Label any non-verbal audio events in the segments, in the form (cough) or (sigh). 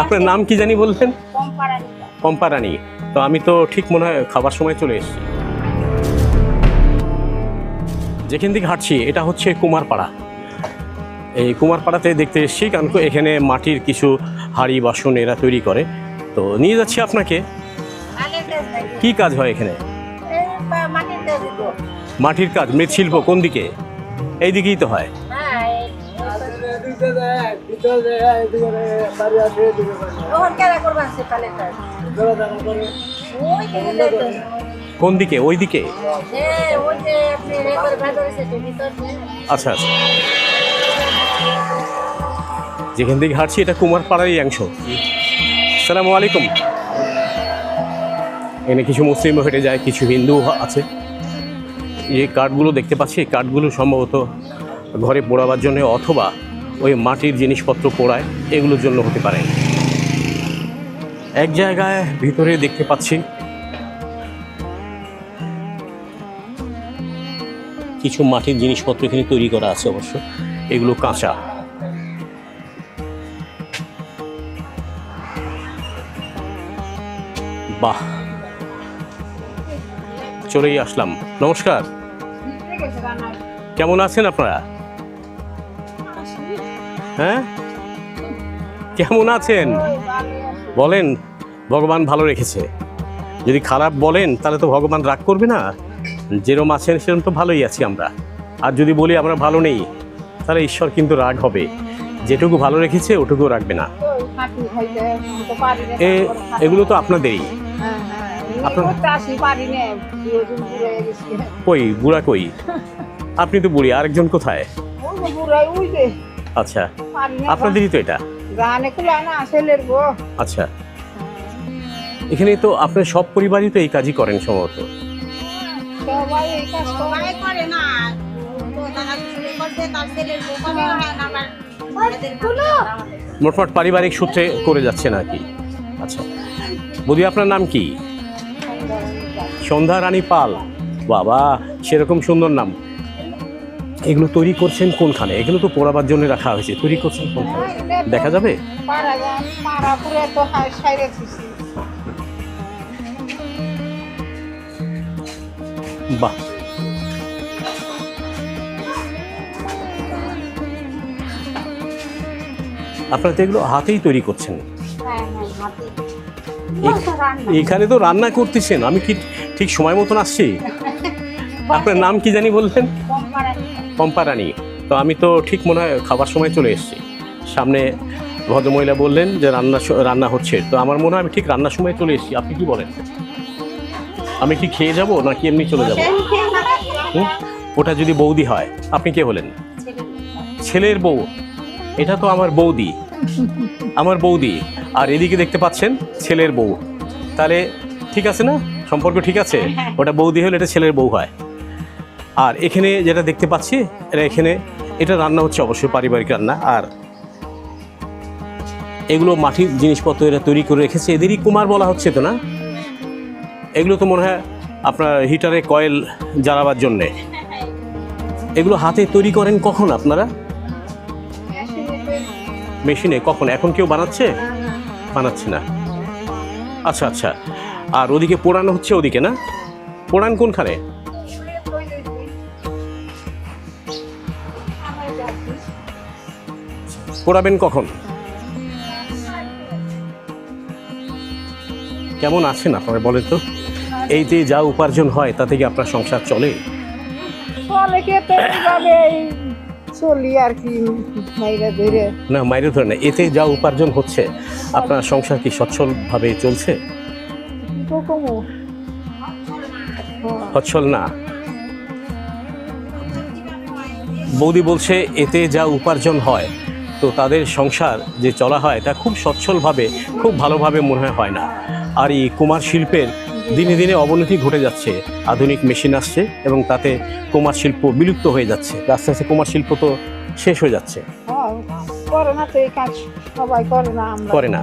আপনার নাম কি জানি বললেন? পম্পারানি। তো আমি তো ঠিক মনে হয় খাবার সময় চলে এসেছি। যেখান থেকে হাঁটছি এটা হচ্ছে কুমারপাড়া। এই কুমারপাড়াতে দেখতে এসেছি কারণ এখানে মাটির কিছু হাড়ি বাসন এরা তৈরি করে। তো নিয়ে যাচ্ছি আপনাকে। কি কাজ হয় এখানে? মাটির কাজ মৃৎশিল্প কোন দিকে? এই দিকেই তো হয়। কোন দিকে? ওই দিকে? আচ্ছা আচ্ছা। যেখান থেকে হাঁটছি, এটা কুমারপাড়ারই অংশ। সালামু আলাইকুম। এখানে কিছু মুসলিম হেঁটে যায়, কিছু হিন্দু আছে। এই কাঠগুলো দেখতে পাচ্ছি। এই কাঠগুলো সম্ভবত ঘরে পোড়াবার জন্য অথবা ওই মাটির জিনিসপত্র পোড়ায় এগুলোর জন্য হতে পারে। এক জায়গায় ভিতরে দেখতে পাচ্ছি কিছু মাটির জিনিসপত্র এখানে তৈরি করা আছে অবশ্য। এগুলো কাঁচা। বাহ! চলেই আসলাম। নমস্কার। কেমন আছেন আপনারা? হ্যাঁ? কেমন আছেন? বলেন, ভগবান ভালো রেখেছে। যদি খারাপ বলেন, তাহলে তো ভগবান রাগ করবে না। যেরম আছেন সেরকম তো ভালোই আছি আমরা। আর যদি বলি আমরা ভালো নেই, তাহলে ঈশ্বর কিন্তু রাগ হবে। যেটুকু ভালো রেখেছে ওটুকু রাখবে না। এগুলো তো আপনাদেরই। কই, বুড়া কই? আপনি তো বুড়ি, আরেকজন কোথায়? আচ্ছা। আপনাদেরই তো এটা। আচ্ছা। এখানে তো আপনার সব পরিবারই তো এই কাজই করেন সম্ভবত। সবাই এই কাজ করে। মোটমাট পারিবারিক সূত্রে করে যাচ্ছে নাকি? আচ্ছা। বৌদি আপনার নাম কি? সন্ধ্যা রানী পাল। বাবা সেরকম সুন্দর নাম। এগুলো তৈরি করছেন কোনখানে? এগুলো তো পোড়াবার জন্য রাখা হয়েছে। তৈরি করছেন কোনখানে? দেখা যাবে। বাহ। আপনারা তো এগুলো হাতেই তৈরি করছেন। হ্যাঁ, হ্যাঁ। এখানে তো রান্না করতেছেন। আমি কি ঠিক সময় মতন আসছি? (laughs) আপনার নাম কি জানি বললেন। পম্পারানি। তো আমি তো ঠিক মনে হয় খাবার সময় চলে এসেছি। সামনে ভদ্রমহিলা বললেন যে রান্না রান্না হচ্ছে। তো আমার মনে হয় আমি ঠিক রান্নার সময় চলে এসেছি। আপনি কি বলেন? আমি কি খেয়ে যাব নাকি এমনি চলে যাব? ওটা যদি বৌদি হয় আপনি কে হলেন? ছেলের বউ। এটা তো আমার বৌদি। আমার বৌদি। আর এদিকে দেখতে পাচ্ছেন ছেলের বউ। তাহলে ঠিক আছে না? সম্পর্ক ঠিক আছে? ওটা বৌদি হলে এটা ছেলের বউ হয়। আর এখানে যেটা দেখতে পাচ্ছি, এটা এখানে, এটা রান্না হচ্ছে অবশ্যই পারিবারিক রান্না। আর এগুলো মাটির জিনিসপত্র এরা তৈরি করে রেখেছে। এদেরই কুমার বলা হচ্ছে তো না? এগুলো তো মনে হয় আপনার হিটারে কয়েল জ্বালাবার জন্যে। এগুলো হাতে তৈরি করেন কখন আপনারা? মেশিনে, কখন? এখন কেউ বানাচ্ছে? বানাচ্ছে না। আচ্ছা আচ্ছা। আর ওদিকে পোড়ানো হচ্ছে ওদিকে না? পোড়ান কোনখানে? পোড়াবেন কখন? কেমন আছেন আপনারা বলেন তো? এই যে যা উপার্জন হয় তা থেকে আপনার সংসার চলে? কে আর কি মাইরা ধরে না মাইরে ধরে না এতে যা উপার্জন হচ্ছে আপনার সংসার কি সচ্ছলভাবে চলছে? সচ্ছল না। বৌদি বলছে এতে যা উপার্জন হয় তো তাদের সংসার যে চলা হয় তা খুব সচ্ছলভাবে খুব ভালোভাবে মনে হয় না। আর এই কুমার শিল্পের দিনে দিনে অবনতি ঘটে যাচ্ছে। আধুনিক মেশিন আসছে এবং তাতে কুমার শিল্প বিলুপ্ত হয়ে যাচ্ছে। আস্তে আস্তে কুমার শিল্প তো শেষ হয়ে যাচ্ছে। হ্যাঁ, করে না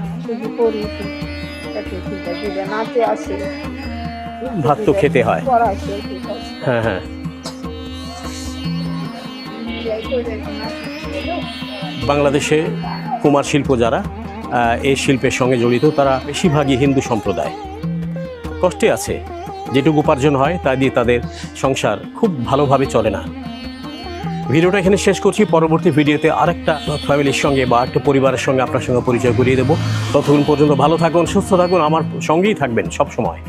ভাত তো খেতে হয়। হ্যাঁ হ্যাঁ। বাংলাদেশে কুমার শিল্প যারা এই শিল্পের সঙ্গে জড়িত, তারা বেশিরভাগই হিন্দু সম্প্রদায়। কষ্টে আছে, যেটুকু উপার্জন হয় তা দিয়ে তাদের সংসার খুব ভালোভাবে চলে না। ভিডিওটা এখানে শেষ করছি, পরবর্তী ভিডিওতে আরেকটা ফ্যামিলির সঙ্গে বা একটা পরিবারের সঙ্গে আপনার সঙ্গে পরিচয় করিয়ে দেবো। ততক্ষণ পর্যন্ত ভালো থাকুন, সুস্থ থাকুন, আমার সঙ্গেই থাকবেন সব সময়